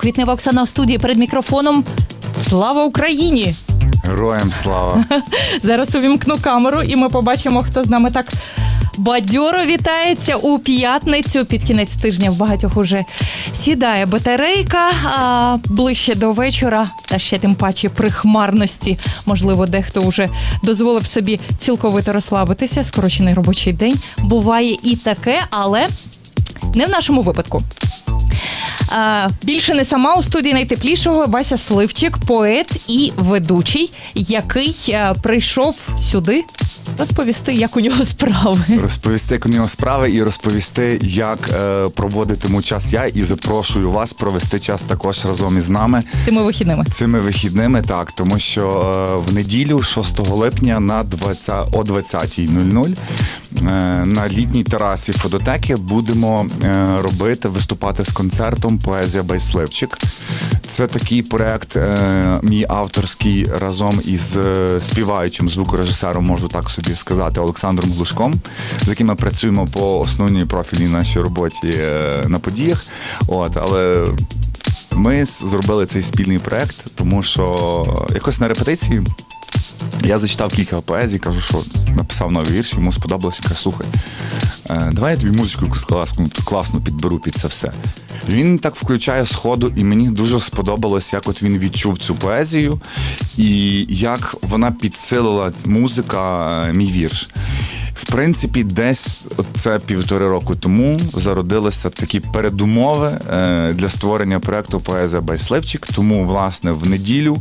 Квітнева Оксана в студії перед мікрофоном. Слава Україні! Героям слава. Зараз увімкну камеру, і ми побачимо, хто з нами так бадьоро вітається у п'ятницю. Під кінець тижня в багатьох уже сідає батарейка. А ближче до вечора, та ще тим паче при хмарності. Можливо, дехто вже дозволив собі цілковито розслабитися. Скорочений робочий день. Буває і таке, але не в нашому випадку. А, більше не сама у студії найтеплішого Вася Сливчик, поет і ведучий, який а, прийшов сюди розповісти, як у нього справи. Розповісти, як у нього справи, і розповісти, як е, проводитиму час я, і запрошую вас провести час також разом із нами Цими вихідними. цими вихідними. Так, тому що е, в неділю, 6 липня, на 20, о 20.00 е, на літній терасі фототеки будемо е, робити, виступати з концертом Поезія Байсливчик. Це такий проект, е, мій авторський разом із е, співаючим звукорежисером, можу так собі сказати, Олександром Глушком, з яким ми працюємо по основній профільній нашій роботі е, на подіях. От, але ми зробили цей спільний проект, тому що якось на репетиції я зачитав кілька поезій, кажу, що написав новий вірш, йому сподобалося, каже, слухай, е, давай я тобі музичку класну підберу під це все. Він так включає сходу, і мені дуже сподобалось, як от він відчув цю поезію, і як вона підсилила музика е, мій вірш. Принципі, десь це півтори року тому зародилися такі передумови е, для створення проекту Поезія Байсливчик. Тому, власне, в неділю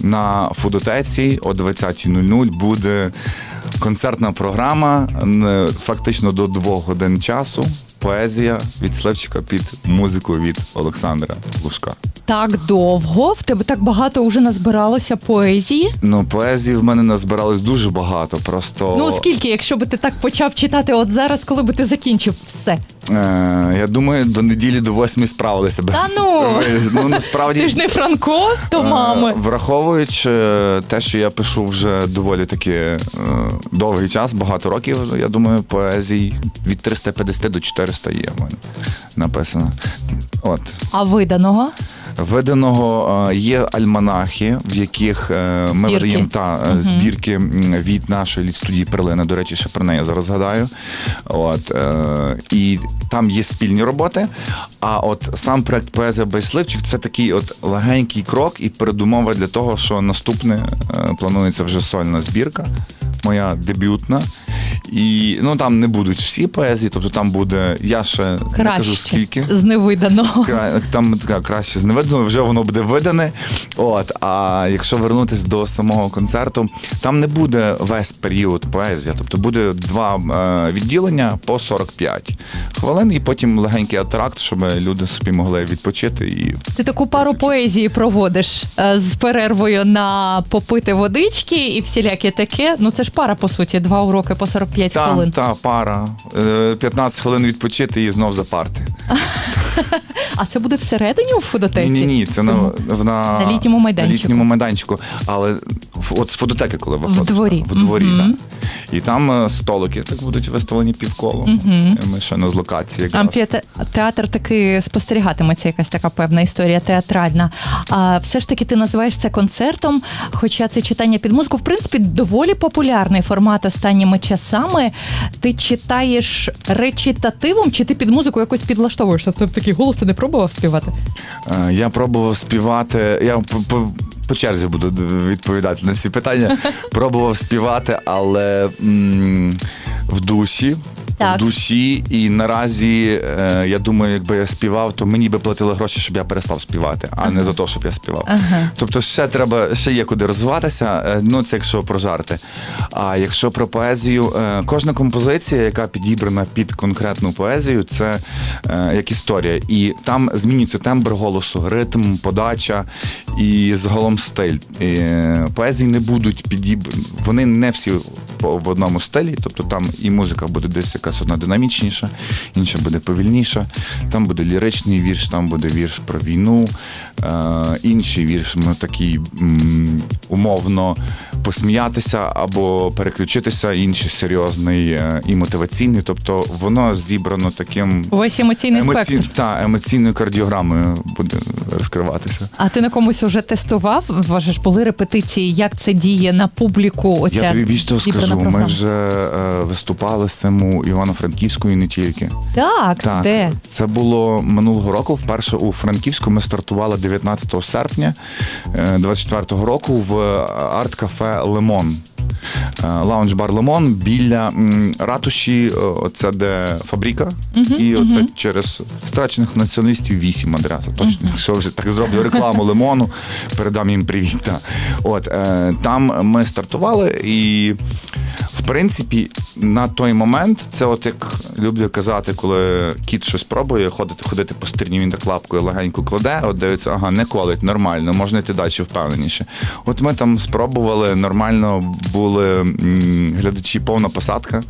на фудотеці о 20.00 буде концертна програма фактично до двох годин часу. Поезія від Сливчика під музику від Олександра Лужка. Так довго. В тебе так багато вже назбиралося поезії. Ну, поезії в мене назбиралось дуже багато. Просто Ну скільки, якщо би ти так почав читати, от зараз, коли би ти закінчив все. е, я думаю, до неділі до восьмі справилися би. Та ну ну насправді ти ж не Франко, то Е, мами. Враховуючи е, те, що я пишу вже доволі таки е, довгий час, багато років, я думаю, поезій від 350 до 400 є в мене написано. От. А виданого? Виданого е, є альманахи, в яких е, ми Збірки. видаємо та е, збірки від нашої студії Перлина. До речі, ще про неї зараз згадаю. От, і там є спільні роботи. А от сам проект Поезія Байсливчик це такий от легенький крок і передумова для того, що наступне планується вже сольна збірка. Моя дебютна. І ну там не будуть всі поезії, тобто там буде. Я ще не кажу скільки. з невиданого. Кра- Там така краще зневидно, вже воно буде видане. От, а якщо вернутись до самого концерту, там не буде весь період поезія, тобто буде два е, відділення по 45 хвилин, і потім легенький атракт, щоб люди собі могли відпочити і Ти таку пару поезії проводиш е, з перервою на попити водички і всіляке таке. Ну це ж пара, по суті, два уроки по 45 та, хвилин. та пара. Е, 15 хвилин відпочити і знов запарти. А це буде всередині у фудотеці? Ні, ні, ні, це на, на, На літньому майданчику. На літньому майданчику. Але от з фототеки, коли виходиш. дворі. В дворі, Мгм. так. І там е, столики так будуть виставлені півколо. Ми ще не з локації якраз. Амфітеатр таки спостерігатиметься, якась така певна історія театральна. А все ж таки ти називаєш це концертом, хоча це читання під музику, в принципі, доволі популярний формат останніми часами. Ти читаєш речитативом, чи ти під музику якось підлаштовуєшся? Це такий голос ти не пробував співати? Е, Я пробував співати. Я по, черзі буду відповідати на всі питання. Пробував співати, але м, в душі. Так. В душі, і наразі е, я думаю, якби я співав, то мені би платили гроші, щоб я перестав співати, а не за те, щоб я співав. Ага. Тобто, ще треба, ще є куди розвиватися. е, Ну, це якщо про жарти. А якщо про поезію, е, кожна композиція, яка підібрана під конкретну поезію, це е, як історія. І там змінюється тембр голосу, ритм, подача і загалом стиль. І, е, поезії не будуть підібрані, вони не всі по- в одному стилі, тобто там і музика буде десь якась одна динамічніша, інша буде повільніша. Там буде ліричний вірш, там буде вірш про війну, е, інший вірш, ну, такий умовно посміятися або переключитися, інший серйозний е, і мотиваційний. Тобто воно зібрано таким Весь емоційний емоці... спектр. та, емоційною кардіограмою буде розкриватися. А ти на комусь уже тестував? Вважаєш, були репетиції, як це діє на публіку? Оця Я тобі більш того скажу, ми вже е, виступали з цим у Івано-Франківську і не тільки. Так, Так, де? це було минулого року. Вперше у Франківську ми стартували 19 серпня 24-го року в арт-кафе Лемон. Е, Лаунж-бар Лемон біля ратуші, е, оце де фабрика, і оце через страчених націоналістів 8 адреса. Точно, якщо вже так зроблю рекламу лимону, передам їм привіт. Та. От е, там ми стартували, і в принципі на той момент це, от як люблю казати, коли кіт щось пробує, ходити, ходити по стерні, він так лапкою легенько кладе, от дивиться, ага, не колить, нормально, можна йти далі впевненіше. От ми там спробували, нормально були глядачі, повна посадка.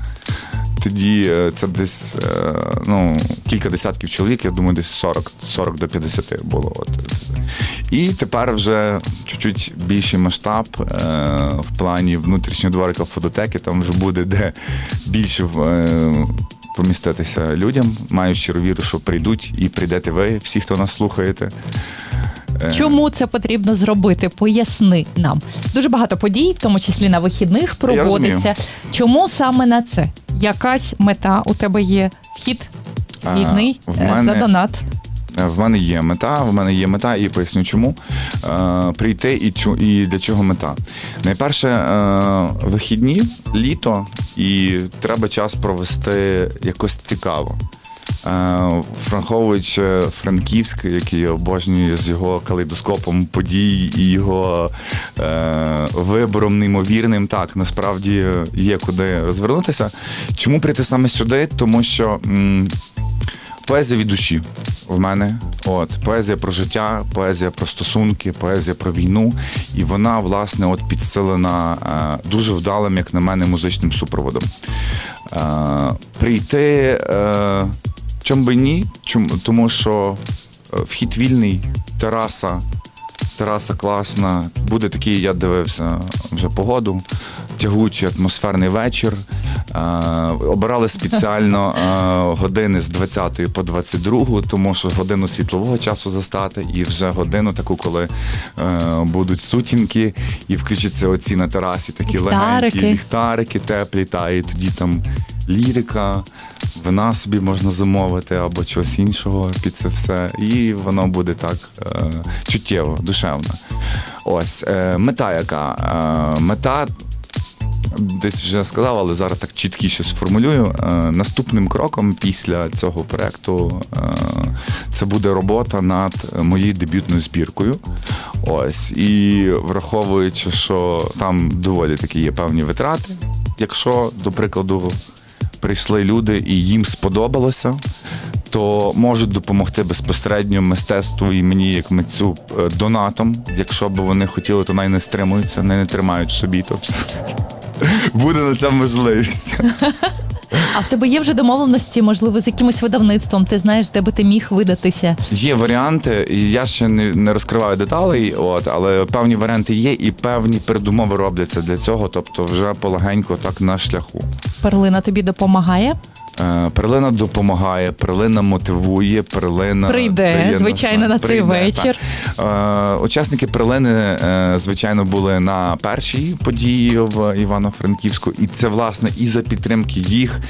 Тоді е, це десь е, ну, кілька десятків чоловік, я думаю, десь 40, 40 до 50 було. От. І тепер вже чуть-чуть більший масштаб е, в плані внутрішнього дворика фототеки, там вже буде де більше е, поміститися людям. Маю щиру віру, що прийдуть і прийдете ви, всі, хто нас слухаєте. Е, Чому це потрібно зробити? Поясни нам. Дуже багато подій, в тому числі на вихідних, проводиться. Чому саме на це? Якась мета у тебе є вхід А, вільний в е, за донат. Е, В мене є мета, в мене є мета, і поясню чому. Е, прийти і, і для чого мета. Найперше, е, вихідні, літо, і треба час провести якось цікаво. Враховуючи Франківськ, який я обожнюю з його калейдоскопом подій і його е, вибором неймовірним, так насправді є куди розвернутися. Чому прийти саме сюди? Тому що. м, Поезія від душі в мене. От поезія про життя, поезія про стосунки, поезія про війну. І вона, власне, от підсилена е, дуже вдалим, як на мене, музичним супроводом. Е, прийти. Е, чом би ні? Чому? Тому що е, вхід вільний, тераса. Тераса класна. Буде такий, я дивився вже погоду. Тягучий атмосферний вечір. Е, обирали спеціально е, години з 20 по 22, тому що годину світлового часу застати, і вже годину таку, коли е, будуть сутінки, і включаться оці на терасі такі легенькі ліхтарики теплі, та і тоді там лірика. Вина собі можна замовити або чогось іншого під це все, і воно буде так е, чуттєво, душевно. Ось е, мета яка? Е, мета десь вже сказав, але зараз так чіткіше сформулюю. Наступним кроком після цього проекту це буде робота над моєю дебютною збіркою. Ось, і враховуючи, що там доволі такі є певні витрати. Якщо, до прикладу, прийшли люди і їм сподобалося, то можуть допомогти безпосередньо мистецтву і мені, як митцю, е, донатом. Якщо б вони хотіли, то най не стримуються, не, не тримають собі. Тобто буде на це можливість. А в тебе є вже домовленості, можливо, з якимось видавництвом. Ти знаєш, де би ти міг видатися. Є варіанти, і я ще не, не розкриваю деталей, от, але певні варіанти є, і певні передумови робляться для цього, тобто вже полегенько так на шляху. Перлина тобі допомагає. Е, Перлина допомагає, перлина мотивує, перлина Прийде, дає звичайно, на цей вечір. так. Е, Учасники перлини, е, звичайно, були на першій події в Івано-Франківську, і це власне і за підтримки їх,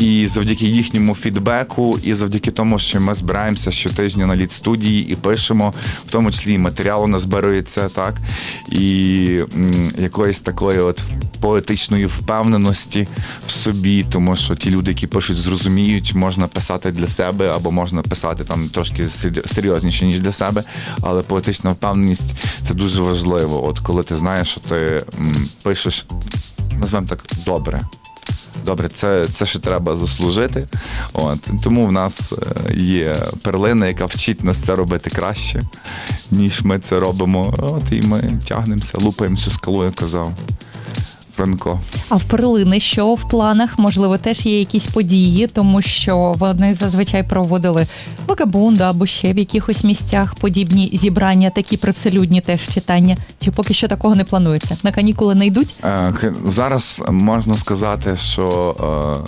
і завдяки їхньому фідбеку, і завдяки тому, що ми збираємося щотижня на лід студії і пишемо, в тому числі і матеріал у нас збирається, так і якоїсь такої от поетичної впевненості в собі, тому що ті люди, які пишуть, зрозуміють, можна писати для себе або можна писати там трошки серйозніше, ніж для себе. Але поетична впевненість це дуже важливо. От коли ти знаєш, що ти пишеш, назвемо так, добре. Добре, це, це ще треба заслужити. От тому в нас е, є перлина, яка вчить нас це робити краще, ніж ми це робимо. От і ми тягнемося, лупаємо цю скалу, я казав. Франко. А в перлини що в планах? Можливо, теж є якісь події, тому що вони зазвичай проводили вагабунду або ще в якихось місцях подібні зібрання, такі привселюдні теж читання. Чи поки що такого не планується? На канікули не йдуть? Е, Зараз можна сказати, що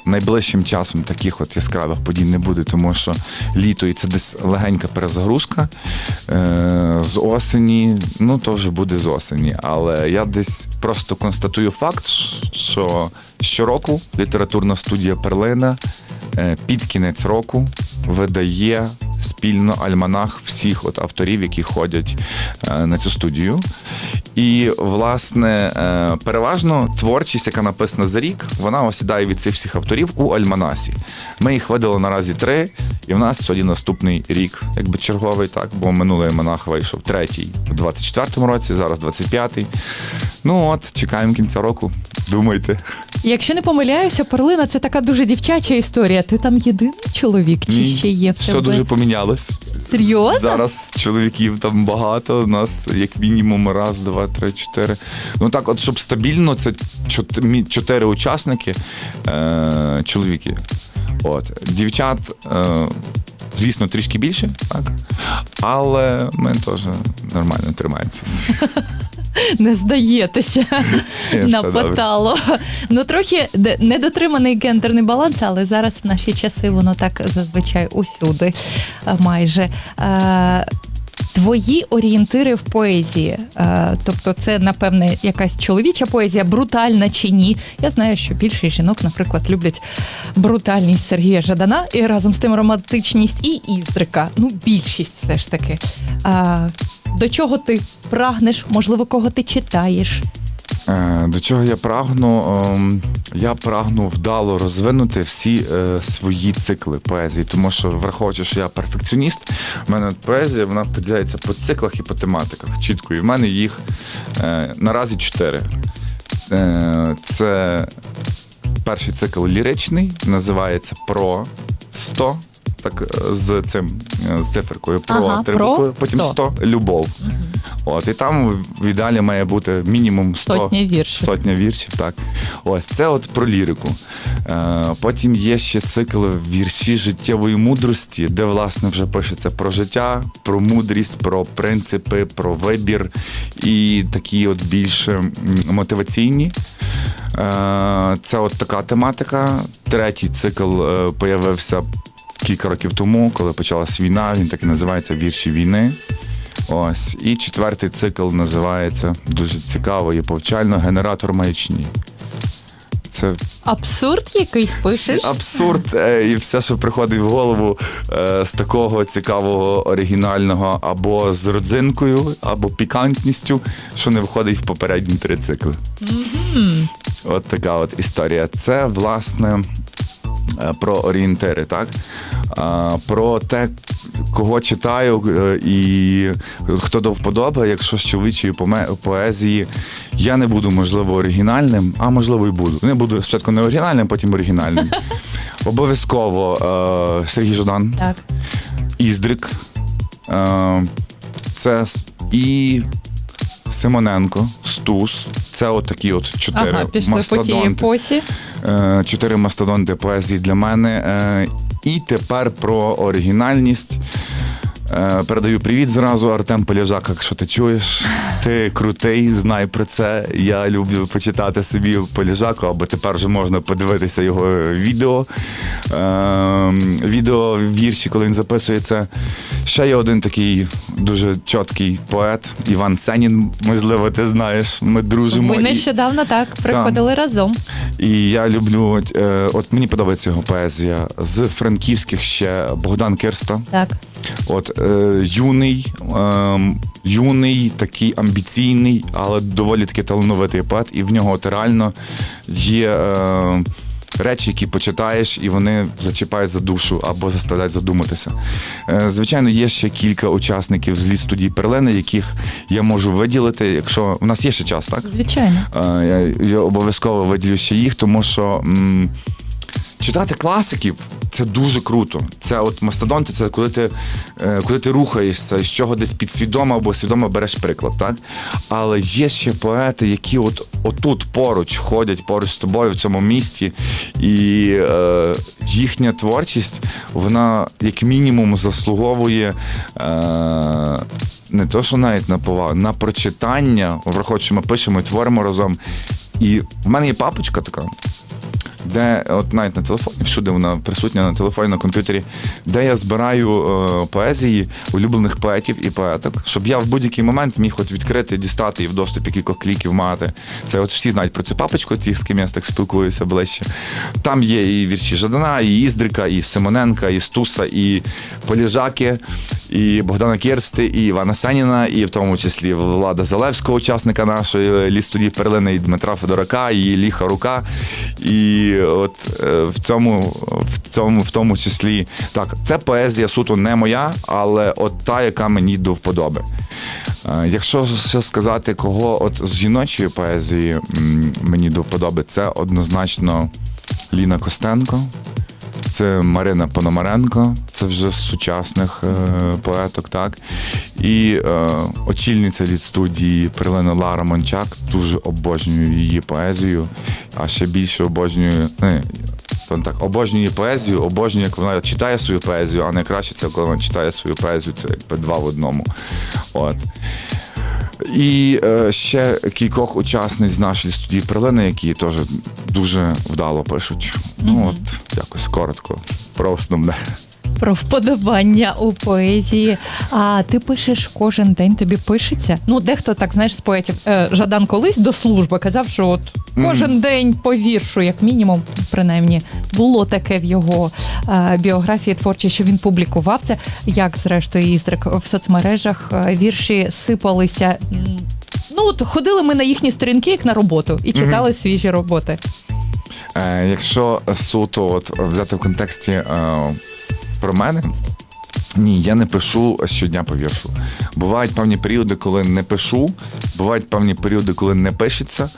е, найближчим часом таких от яскравих подій не буде, тому що літо і це десь легенька перезагрузка. Е, З осені, ну то вже буде з осені. Але я десь просто констатую факт, що щороку літературна студія Перлина е, під кінець року видає спільно альманах всіх от авторів, які ходять е, на цю студію. І, власне, е, переважно творчість, яка написана за рік, вона осідає від цих всіх авторів у Альманасі. Ми їх видали наразі три, і в нас сьогодні наступний рік, якби черговий, так, бо минулий альманах вийшов третій у 24-му році, зараз 25-й. Ну от, чекаємо кінця року. Думайте. Якщо не помиляюся, перлина це така дуже дівчача історія. Ти там єдиний чоловік, чи Ні, ще є в Все дуже помінялось. Серйозно? Зараз чоловіків там багато. У нас як мінімум раз, два, три, чотири. Ну так, от щоб стабільно, це чот- чотири учасники е- чоловіки. От дівчат, е- звісно, трішки більше, так. Але ми теж нормально тримаємося. Не здаєтеся На все. Ну трохи недотриманий гендерний баланс, але зараз в наші часи воно так зазвичай усюди е, майже. Твої орієнтири в поезії, е, тобто це, напевне, якась чоловіча поезія, брутальна чи ні. Я знаю, що більшість жінок, наприклад, люблять брутальність Сергія Жадана і разом з тим романтичність і Іздрика. Ну, більшість все ж таки. До чого ти прагнеш? Можливо, кого ти читаєш? Е, До чого я прагну? Я прагну вдало розвинути всі е, свої цикли поезії, тому що, враховуючи, що я перфекціоніст, в мене поезія вона поділяється по циклах і по тематиках. Чітко, і в мене їх е, наразі чотири. Е, Це перший цикл ліричний, називається Про 100. Так, е, з цим е, з циферкою про Ага, три про букви, потім 100. 100 любов. От, і там в ідеалі має бути мінімум 100, Сотня віршів. Сотня віршів, так. Ось це от про лірику. Е, потім є ще цикл вірші життєвої мудрості, де, власне, вже пишеться про життя, про мудрість, про принципи, про вибір і такі от більш мотиваційні. Це от така тематика. Третій цикл появився кілька років тому, коли почалась війна. Він так і називається Вірші війни. Ось. І четвертий цикл називається дуже цікаво і повчально генератор маячні. Це Абсурд якийсь пишеш? абсурд е, і все, що приходить в голову е, з такого цікавого, оригінального, або з родзинкою, або пікантністю, що не входить в попередні три цикли. От така от історія. Це, власне, про орієнтири, так? Про те, кого читаю е, і хто до вподоби, якщо з чоловічої поезії я не буду, можливо, оригінальним, а можливо, і буду. Не буду спочатку не оригінальним, потім оригінальним. Обов'язково е, Сергій Жадан, Так. Іздрик. Е, це і Симоненко, Стус. Це от такі от чотири Ага, пішли по епосі. Е, чотири мастодонти поезії для мене. Е, І тепер про оригінальність. Е, Передаю привіт зразу, Артем Поляжак, якщо ти чуєш. Ти крутий, знай про це. Я люблю почитати собі Поляжаку, або тепер вже можна подивитися його відео. Е, Відео вірші, коли він записується. Ще є один такий дуже чіткий поет Іван Сенін. Можливо, ти знаєш. Ми дружимо. І- нещодавно так приходили разом. і я люблю, е, от мені подобається його поезія. З франківських ще Богдан Кирста. Так. От юний, е, юний, такий амбіційний, але доволі таки талановитий поет, і в нього от реально є. Е, Речі, які почитаєш, і вони зачіпають за душу або заставляють задуматися. Е, Звичайно, є ще кілька учасників з ліс студії Перлини, яких я можу виділити, якщо у нас є ще час, так? Звичайно. Е, Я, я обов'язково виділю ще їх, тому що м, читати класиків це дуже круто. Це от мастодонти, це коли ти, е, коли ти рухаєшся, з чого десь підсвідомо або свідомо береш приклад, так? Але є ще поети, які от отут поруч ходять поруч з тобою в цьому місті, і е, їхня творчість, вона як мінімум заслуговує. Е, не то, що навіть на повагу, на прочитання, враховуючи, ми пишемо і творимо разом. І в мене є папочка така, де от навіть на телефоні, всюди вона присутня на телефоні, на комп'ютері, де я збираю е, поезії улюблених поетів і поеток, щоб я в будь-який момент міг от відкрити, дістати і в доступі кількох кліків мати. Це от всі знають про цю папочку, ті, з ким я так спілкуюся ближче. Там є і вірші Жадана, і Іздрика, і Симоненка, і Стуса, і Поліжаки, і Богдана Кірсти, і Івана Сеніна, і в тому числі Влада Залевського, учасника нашої ліс студії Перлини, і Дмитра Федорака, і Ліха Рука. І от е, в цьому, в цьому, в тому числі, так, це поезія суто не моя, але от та, яка мені до вподоби. Е, Якщо ще сказати, кого от з жіночої поезії мені до вподоби, це однозначно Ліна Костенко. Це Марина Пономаренко, це вже з сучасних е, поеток, так. І е, очільниця від студії Прилина Лара Мончак. Дуже обожнюю її поезію, а ще більше обожнюю. Не, то так, обожнюю її поезію, обожнюю, як вона читає свою поезію, а найкраще це коли вона читає свою поезію, це якби два в одному. От. І е, ще кількох учасниць з нашої студії Перлини, які теж дуже вдало пишуть. Ну от якось коротко про основне. Про вподобання у поезії. А ти пишеш кожен день, тобі пишеться? Ну, дехто так знаєш з поетів. Е, Жадан колись до служби казав, що от кожен день по віршу, як мінімум, принаймні, було таке в його е, біографії творчій, що він публікував це. Як зрештою Іздрик в соцмережах е, вірші сипалися. Ну, от ходили ми на їхні сторінки, як на роботу, і читали свіжі роботи. Е, якщо суто от, взяти в контексті е, про мене, ні, я не пишу щодня по віршу. Бувають певні періоди, коли не пишу, бувають певні періоди, коли не пишеться,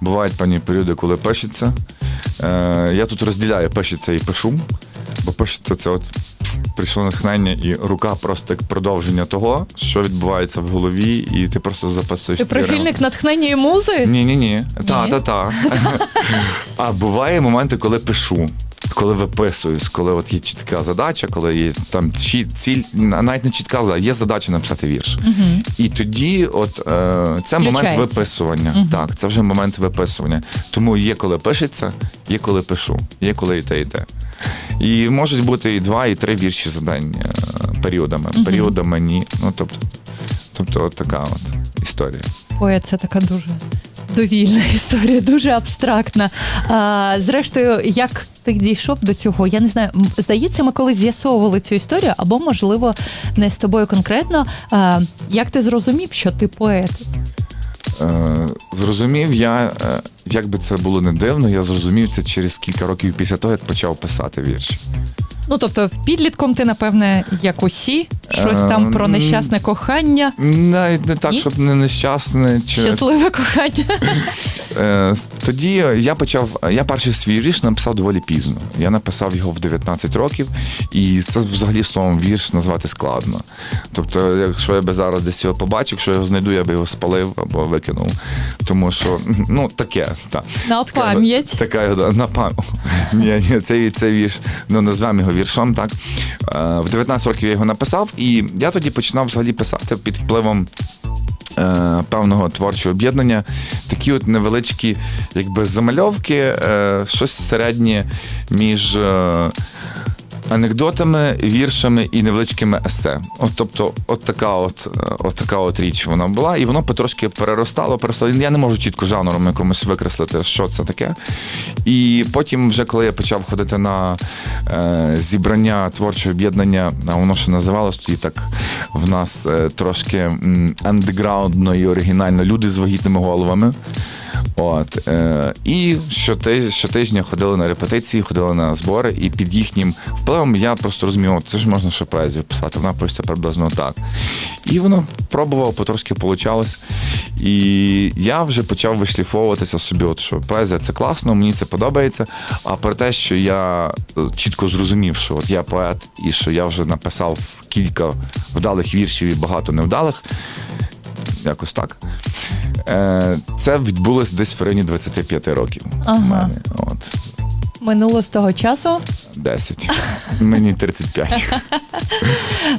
бувають певні періоди, коли пишеться. Е, я тут розділяю пишеться і пишу, бо пишеться це от прийшло натхнення, і рука просто як продовження того, що відбувається в голові, і ти просто записуєш Ти ці прихильник натхнення і музи? Ні, ні, ні. Та, та, та. А буває моменти, коли пишу. Коли виписуюсь, коли от є чітка задача, коли є там ціль, навіть не чітка задача, є задача написати вірш. І тоді, от е, це момент виписування. Так, це вже момент виписування. Тому є коли пишеться, є коли пишу, є коли і те, і те. І можуть бути і два, і три вірші за день е, періодами. Періодами ні. Ну тобто, тобто, от така от історія. Ой, це така дуже довільна історія, дуже абстрактна. А, зрештою, як ти дійшов до цього? Я не знаю. Здається, ми колись з'ясовували цю історію, або, можливо, не з тобою конкретно. А, як ти зрозумів, що ти поет? Е, зрозумів я, е, як би це було не дивно, я зрозумів це через кілька років після того, як почав писати вірші. Ну, тобто, підлітком ти, напевне, як усі, щось там про Ем, нещасне кохання, Навіть не так, Ні? щоб не нещасне чи щасливе кохання. Е, тоді я почав. Я перший свій вірш написав доволі пізно. Я написав його в 19 років, і це взагалі словом вірш назвати складно. Тобто, якщо я би зараз десь його побачив, якщо я його знайду, я би його спалив або викинув. Тому що ну таке, так. На пам'ять. Така його на пам'ять. Ні, ні, цей, цей вірш, ну назвемо його віршом, так. Е, В 19 років я його написав, і я тоді починав взагалі писати під впливом. е, Певного творчого об'єднання, такі от невеличкі, якби замальовки, е, щось середнє між е, анекдотами, віршами і невеличкими есе. От, тобто, от така от, е, от така от річ вона була, і воно потрошки переростало, переростало. Я не можу чітко жанром якомусь викреслити, що це таке. І потім, вже коли я почав ходити на е, зібрання творчого об'єднання, воно ще називалось тоді так в нас е, трошки андеграундно і оригінально люди з вагітними головами. От, е, і щотижня ходили на репетиції, ходили на збори, і під їхнім впливом я просто розумів, от це ж можна ще поезію писати, вона пишеться приблизно так. І воно пробував, потрошки получалось. І я вже почав вишліфовуватися собі, от, що поезія це класно, мені це подобається. А про те, що я е, чітко зрозумів, що от я поет, і що я вже написав кілька вдалих віршів і багато невдалих, якось так. Е, Це відбулось десь в районі 25 років. Ага. Мене. От, Минуло з того часу. 10. Мені 35.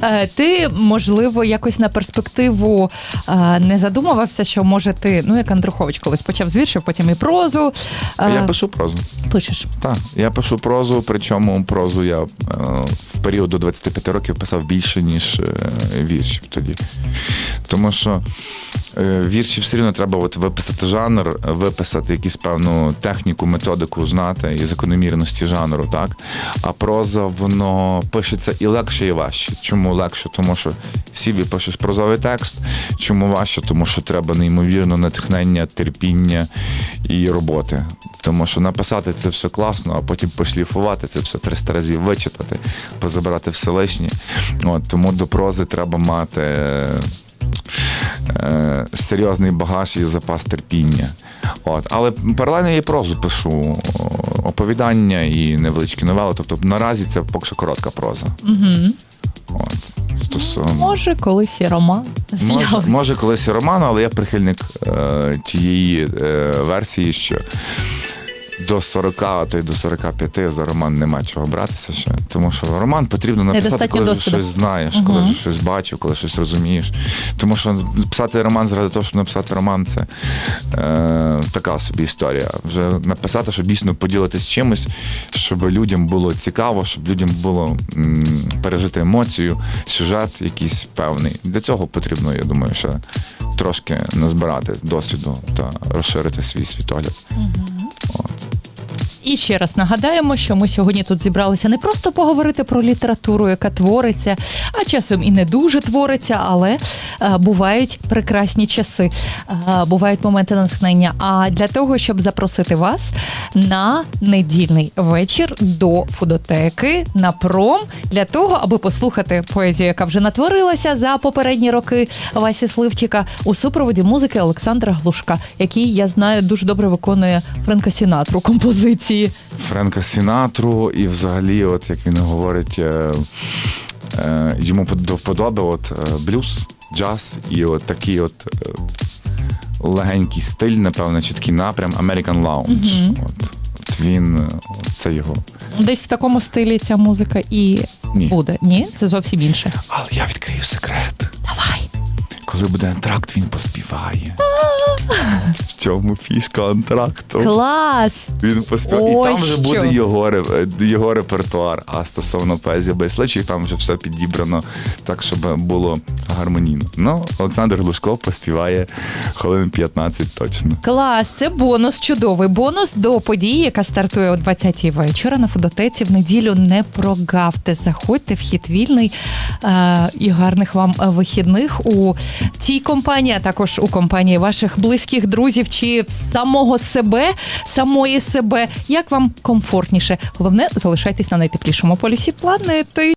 Е, Ти, можливо, якось на перспективу е, не задумувався, що може ти, ну як Андрухович колись почав з віршів, потім і прозу. е, Я пишу прозу. пишеш. Так, я пишу прозу, причому прозу я е, в період до 25 років писав більше, ніж е, віршів тоді. Тому що вірші все рівно треба от виписати жанр, виписати якусь певну техніку, методику знати і закономірності жанру, так? А проза, воно пишеться і легше, і важче. Чому легше? Тому що сів і пишеш прозовий текст. Чому важче? Тому що треба неймовірно натхнення, терпіння і роботи. Тому що написати це все класно, а потім пошліфувати це все 300 разів вичитати, позабирати все лишнє. От, тому до прози треба мати. Е, Серйозний багаж і запас терпіння. От. Але паралельно я прозу пишу оповідання і невеличкі новели. Тобто наразі це поки що коротка проза. Угу. От. Стосовно. Може, колись і роман Може, може колись і роман, але я прихильник е, тієї е, версії, що до 40, а то й до 45 за роман нема чого братися ще. Тому що роман потрібно написати, коли вже досвіду. щось знаєш, коли вже щось бачив, коли щось розумієш. Тому що писати роман заради того, щоб написати роман, це е, така собі історія. Вже написати, щоб дійсно поділитися чимось, щоб людям було цікаво, щоб людям було м, пережити емоцію, сюжет якийсь певний. Для цього потрібно, я думаю, ще трошки назбирати досвіду та розширити свій світогляд. От. І ще раз нагадаємо, що ми сьогодні тут зібралися не просто поговорити про літературу, яка твориться, а часом і не дуже твориться, але е, бувають прекрасні часи, е, бувають моменти натхнення. А для того, щоб запросити вас на недільний вечір до фудотеки на пром, для того, аби послухати поезію, яка вже натворилася за попередні роки Васі Сливчика у супроводі музики Олександра Глушка, який я знаю дуже добре виконує Френка Сінатру композиції. Френка Сінатру, і взагалі, от як він говорить, е, е, йому под- до вподоби от, е, блюз, джаз і от такий от е, легенький стиль, напевно, чіткий напрям American Lounge. От, от він, е, от це його. Десь в такому стилі ця музика і Ні. буде. Ні, це зовсім інше. Але я відкрию секрет. Давай. Коли буде антракт, він поспіває. От в цьому фішка антракту. Клас! Він поспіває. І Ой, там вже що? буде його, ре- його репертуар. А стосовно поезії Байсличі, там вже все підібрано так, щоб було гармонійно. Ну, Олександр Глушков поспіває хвилин 15 точно. Клас, це бонус чудовий. Бонус до події, яка стартує о 20-й вечора на фудотеці в неділю. Не прогавте. Заходьте, вхід вільний е, і гарних вам е, вихідних у цій компанії, а також у компанії ваших близьких друзів чи самого себе, самої себе. Як вам комфортніше? Головне, залишайтесь на найтеплішому полюсі планети.